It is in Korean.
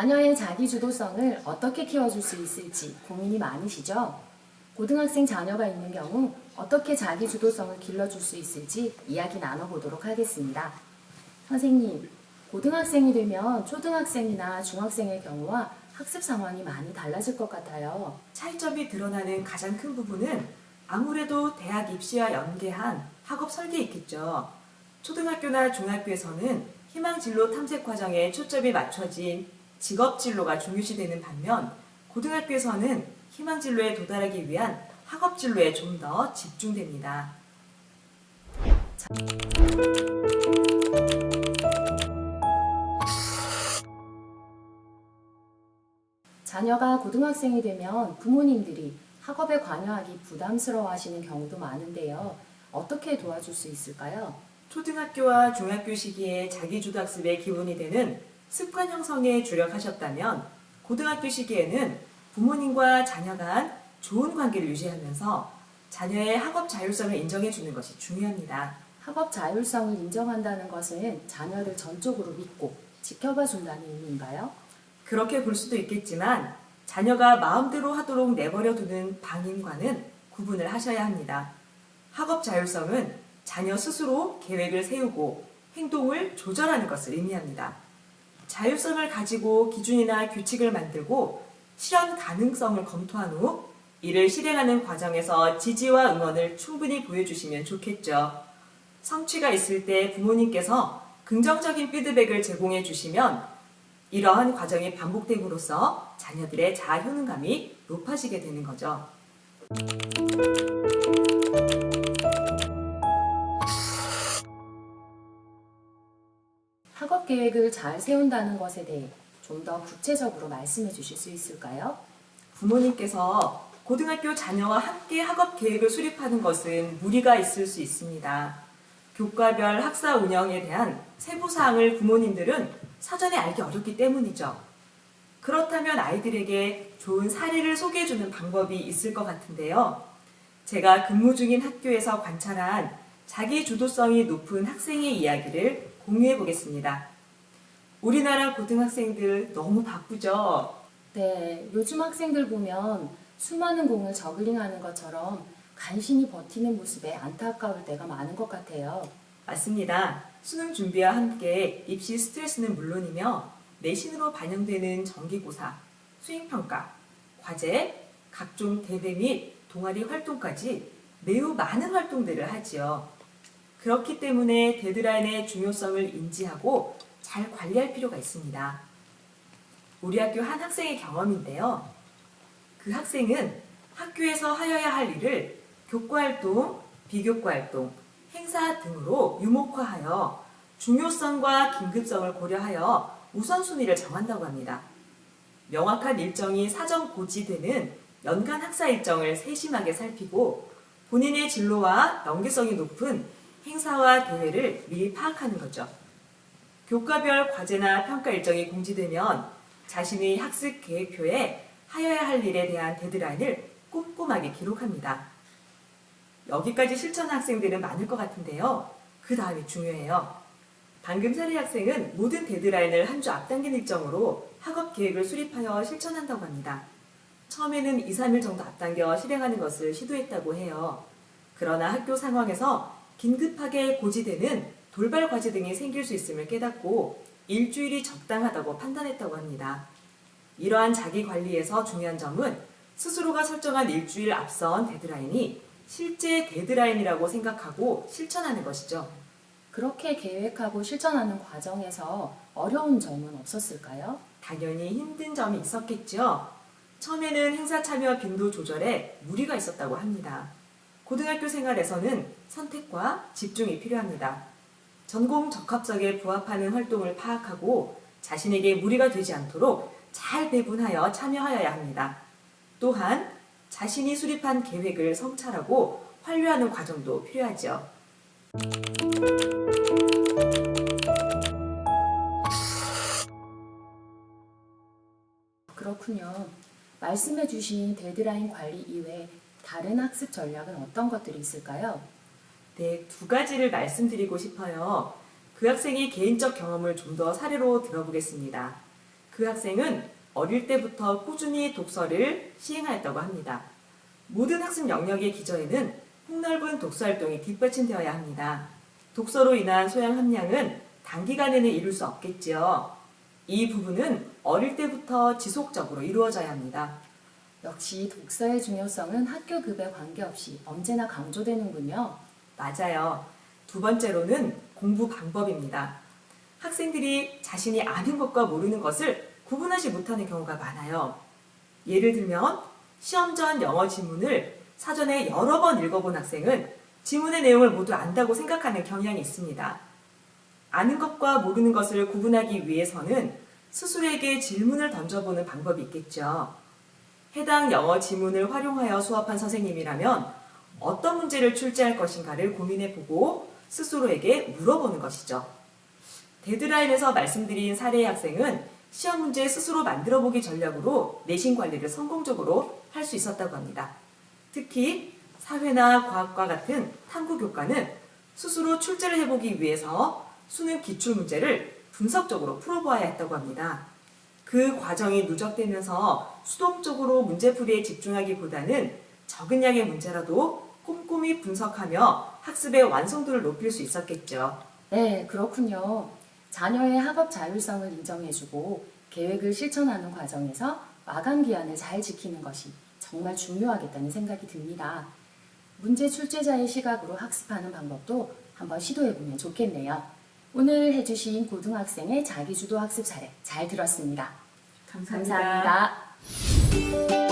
자녀의 자기 주도성을 어떻게 키워줄 수 있을지 고민이 많으시죠? 고등학생 자녀가 있는 경우 어떻게 자기 주도성을 길러줄 수 있을지 이야기 나눠보도록 하겠습니다. 선생님, 고등학생이 되면 초등학생이나 중학생의 경우와 학습 상황이 많이 달라질 것 같아요. 차이점이 드러나는 가장 큰 부분은 아무래도 대학 입시와 연계한 학업 설계에 있겠죠. 초등학교나 중학교에서는 희망 진로 탐색 과정에 초점이 맞춰진 직업 진로가 중요시되는 반면 고등학교에서는 희망 진로에 도달하기 위한 학업 진로에 좀 더 집중됩니다. 자녀가 고등학생이 되면 부모님들이 학업에 관여하기 부담스러워 하시는 경우도 많은데요. 어떻게 도와줄 수 있을까요? 초등학교와 중학교 시기에 자기주도학습의 기본이 되는 습관 형성에 주력하셨다면 고등학교 시기에는 부모님과 자녀 간 좋은 관계를 유지하면서 자녀의 학업 자율성을 인정해 주는 것이 중요합니다. 학업 자율성을 인정한다는 것은 자녀를 전적으로 믿고 지켜봐 준다는 의미인가요? 그렇게 볼 수도 있겠지만 자녀가 마음대로 하도록 내버려 두는 방임과는 구분을 하셔야 합니다. 학업 자율성은 자녀 스스로 계획을 세우고 행동을 조절하는 것을 의미합니다. 자율성을 가지고 기준이나 규칙을 만들고 실현 가능성을 검토한 후 이를 실행하는 과정에서 지지와 응원을 충분히 보여주시면 좋겠죠. 성취가 있을 때 부모님께서 긍정적인 피드백을 제공해 주시면 이러한 과정이 반복됨으로써 자녀들의 자아 효능감이 높아지게 되는 거죠. 학업 계획을 잘 세운다는 것에 대해 좀 더 구체적으로 말씀해 주실 수 있을까요? 부모님께서 고등학교 자녀와 함께 학업 계획을 수립하는 것은 무리가 있을 수 있습니다. 교과별 학사 운영에 대한 세부 사항을 부모님들은 사전에 알기 어렵기 때문이죠. 그렇다면 아이들에게 좋은 사례를 소개해 주는 방법이 있을 것 같은데요. 제가 근무 중인 학교에서 관찰한 자기 주도성이 높은 학생의 이야기를 공유해 보겠습니다. 우리나라 고등학생들 너무 바쁘죠? 네, 요즘 학생들 보면 수많은 공을 저글링하는 것처럼 간신히 버티는 모습에 안타까울 때가 많은 것 같아요. 맞습니다. 수능 준비와 함께 입시 스트레스는 물론이며 내신으로 반영되는 정기고사, 수행평가, 과제, 각종 대회 및 동아리 활동까지 매우 많은 활동들을 하지요. 그렇기 때문에 데드라인의 중요성을 인지하고 잘 관리할 필요가 있습니다. 우리 학교 한 학생의 경험인데요. 그 학생은 학교에서 하여야 할 일을 교과활동, 비교과활동, 행사 등으로 유목화하여 중요성과 긴급성을 고려하여 우선순위를 정한다고 합니다. 명확한 일정이 사전 고지되는 연간 학사 일정을 세심하게 살피고 본인의 진로와 연계성이 높은 행사와 대회를 미리 파악하는 거죠. 교과별 과제나 평가 일정이 공지되면 자신의 학습 계획표에 하여야 할 일에 대한 데드라인을 꼼꼼하게 기록합니다. 여기까지 실천한 학생들은 많을 것 같은데요. 그 다음이 중요해요. 방금 사례 학생은 모든 데드라인을 한 주 앞당긴 일정으로 학업 계획을 수립하여 실천한다고 합니다. 처음에는 2, 3일 정도 앞당겨 실행하는 것을 시도했다고 해요. 그러나 학교 상황에서 긴급하게 고지되는 돌발 과제 등이 생길 수 있음을 깨닫고 일주일이 적당하다고 판단했다고 합니다. 이러한 자기 관리에서 중요한 점은 스스로가 설정한 일주일 앞선 데드라인이 실제 데드라인이라고 생각하고 실천하는 것이죠. 그렇게 계획하고 실천하는 과정에서 어려운 점은 없었을까요? 당연히 힘든 점이 있었겠죠. 처음에는 행사 참여 빈도 조절에 무리가 있었다고 합니다. 고등학교 생활에서는 선택과 집중이 필요합니다. 전공 적합성에 부합하는 활동을 파악하고 자신에게 무리가 되지 않도록 잘 배분하여 참여하여야 합니다. 또한 자신이 수립한 계획을 성찰하고 완료하는 과정도 필요하죠. 그렇군요. 말씀해 주신 데드라인 관리 이외에 다른 학습 전략은 어떤 것들이 있을까요? 네, 두 가지를 말씀드리고 싶어요. 그 학생의 개인적 경험을 좀 더 사례로 들어보겠습니다. 그그 학생은 어릴 때부터 꾸준히 독서를 시행하였다고 합니다. 모든 학습 영역의 기저에는 폭넓은 독서 활동이 뒷받침되어야 합니다. 독서로 인한 소양 함량은 단기간에는 이룰 수 없겠지요. 이 부분은 어릴 때부터 지속적으로 이루어져야 합니다. 역시 독서의 중요성은 학교 급에 관계없이 언제나 강조되는군요. 맞아요. 두 번째로는 공부 방법입니다. 학생들이 자신이 아는 것과 모르는 것을 구분하지 못하는 경우가 많아요. 예를 들면 시험 전 영어 지문을 사전에 여러 번 읽어본 학생은 지문의 내용을 모두 안다고 생각하는 경향이 있습니다. 아는 것과 모르는 것을 구분하기 위해서는 스스로에게 질문을 던져보는 방법이 있겠죠. 해당 영어 지문을 활용하여 수업한 선생님이라면 어떤 문제를 출제할 것인가를 고민해보고 스스로에게 물어보는 것이죠. 데드라인에서 말씀드린 사례의 학생은 시험 문제 스스로 만들어보기 전략으로 내신 관리를 성공적으로 할 수 있었다고 합니다. 특히 사회나 과학과 같은 탐구 교과는 스스로 출제를 해보기 위해서 수능 기출 문제를 분석적으로 풀어보아야 했다고 합니다. 그 과정이 누적되면서 수동적으로 문제풀이에 집중하기보다는 적은 양의 문제라도 꼼꼼히 분석하며 학습의 완성도를 높일 수 있었겠죠. 네, 그렇군요. 자녀의 학업 자율성을 인정해주고 계획을 실천하는 과정에서 마감 기한을 잘 지키는 것이 정말 중요하겠다는 생각이 듭니다. 문제 출제자의 시각으로 학습하는 방법도 한번 시도해보면 좋겠네요. 오늘 해주신 고등학생의 자기주도 학습 사례 잘 들었습니다. 감사합니다. 감사합니다.